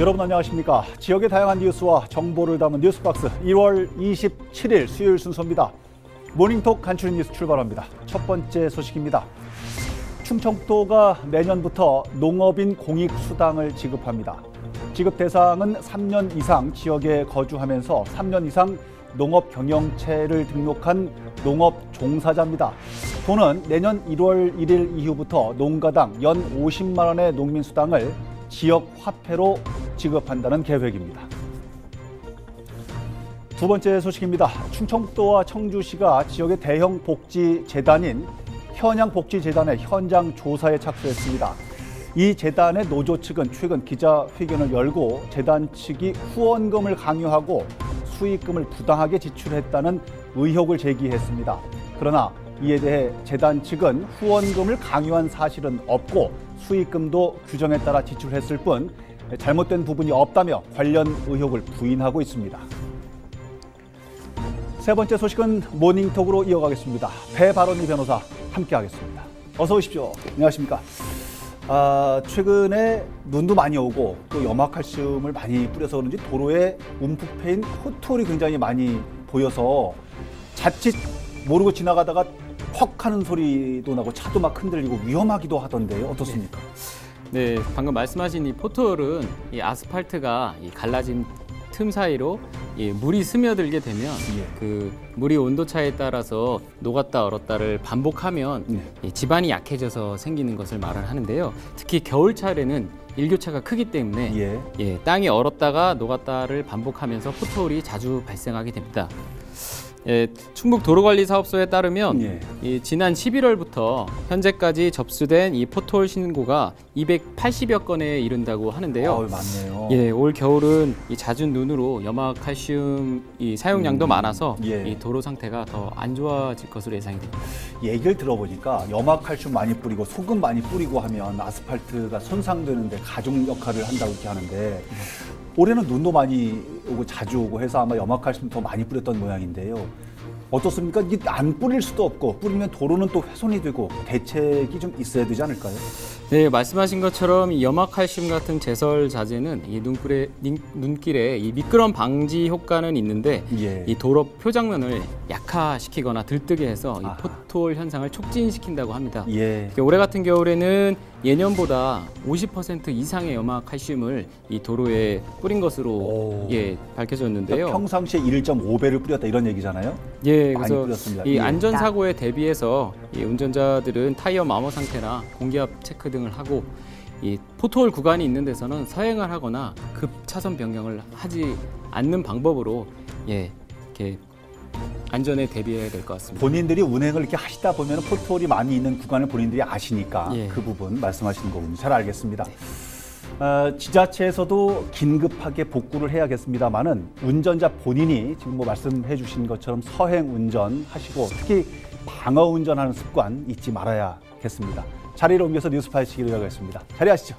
여러분 안녕하십니까? 지역의 다양한 뉴스와 정보를 담은 뉴스박스 1월 27일 수요일 순서입니다. 모닝톡 간추린 뉴스 출발합니다. 첫 번째 소식입니다. 충청도가 내년부터 농업인 공익 수당을 지급합니다. 지급 대상은 3년 이상 지역에 거주하면서 3년 이상 농업 경영체를 등록한 농업 종사자입니다. 도는 내년 1월 1일 이후부터 농가당 연 50만 원의 농민 수당을 지역 화폐로 지급한다는 계획입니다. 두 번째 소식입니다. 충청도와 청주시가 지역의 대형 복지 재단인 현양복지재단의 현장 조사에 착수했습니다. 이 재단의 노조 측은 최근 기자회견을 열고 재단 측이 후원금을 강요하고 수익금을 부당하게 지출했다는 의혹을 제기했습니다. 그러나 이에 대해 재단 측은 후원금을 강요한 사실은 없고 수익금도 규정에 따라 지출했을 뿐 잘못된 부분이 없다며 관련 의혹을 부인하고 있습니다. 세 번째 소식은 모닝톡으로 이어가겠습니다. 배바론이 변호사 함께하겠습니다. 어서 오십시오. 안녕하십니까? 아, 최근에 눈도 많이 오고 또 염화칼슘을 많이 뿌려서 그런지 도로에 움푹 패인 호톨이 굉장히 많이 보여서 자칫 모르고 지나가다가 퍽 하는 소리도 나고 차도 막 흔들리고 위험하기도 하던데요. 어떻습니까? 네, 방금 말씀하신 이 포털은 이 아스팔트가 이 갈라진 틈 사이로 이 물이 스며들게 되면 예. 그 물이 온도 차에 따라서 녹았다 얼었다를 반복하면 네. 이 지반이 약해져서 생기는 것을 말을 하는데요. 특히 겨울철에는 일교차가 크기 때문에 예. 예, 땅이 얼었다가 녹았다를 반복하면서 포톨이 자주 발생하게 됩니다. 예, 충북 도로관리사업소에 따르면 예. 이 지난 11월부터 현재까지 접수된 이 포톨 신고가 280여 건에 이른다고 하는데요. 어우, 많네요. 예, 올 겨울은 이 잦은 눈으로 염화칼슘 이 사용량도 음, 많아서 예. 이 도로 상태가 더 안 좋아질 것으로 예상이 됩니다. 얘기를 들어보니까 염화칼슘 많이 뿌리고 소금 많이 뿌리고 하면 아스팔트가 손상되는데 가중 역할을 한다고 이렇게 하는데 올해는 눈도 많이 오고 자주 오고 해서 아마 염화칼슘 더 많이 뿌렸던 모양인데요. 어떻습니까? 이게 안 뿌릴 수도 없고 뿌리면 도로는 또 훼손이 되고 대책이 좀 있어야 되지 않을까요? 네, 말씀하신 것처럼 이 염화칼슘 같은 제설 자재는 이 눈길에 닌- 눈길에 이 미끄럼 방지 효과는 있는데 예. 이 도로 표장면을 약화시키거나 들뜨게 해서 이 아하. 포톨 현상을 촉진시킨다고 합니다. 예. 올해 같은 겨울에는 예년보다 50% 이상의 염화칼슘을 이 도로에 뿌린 것으로 오. 예 밝혀졌는데요. 그러니까 평상시에 1.5배를 뿌렸다 이런 얘기잖아요. 예, 많이 그래서 뿌렸습니다. 이 예. 안전 사고에 대비해서 이 운전자들은 타이어 마모 상태나 공기압 체크 등을 하고 이 포톨 구간이 있는 데서는 서행을 하거나 급 차선 변경을 하지 않는 방법으로 예 이렇게 안전에 대비해야 될 것 같습니다. 본인들이 운행을 이렇게 하시다 보면 포톨이 많이 있는 구간을 본인들이 아시니까 예. 그 부분 말씀하시는 거군요. 잘 알겠습니다. 어, 지자체에서도 긴급하게 복구를 해야겠습니다만은 운전자 본인이 지금 뭐 말씀해 주신 것처럼 서행 운전 하시고 특히 방어 운전하는 습관 잊지 말아야겠습니다. 자리를 옮겨서 뉴스 파이치기로 하겠습니다. 자리하시죠.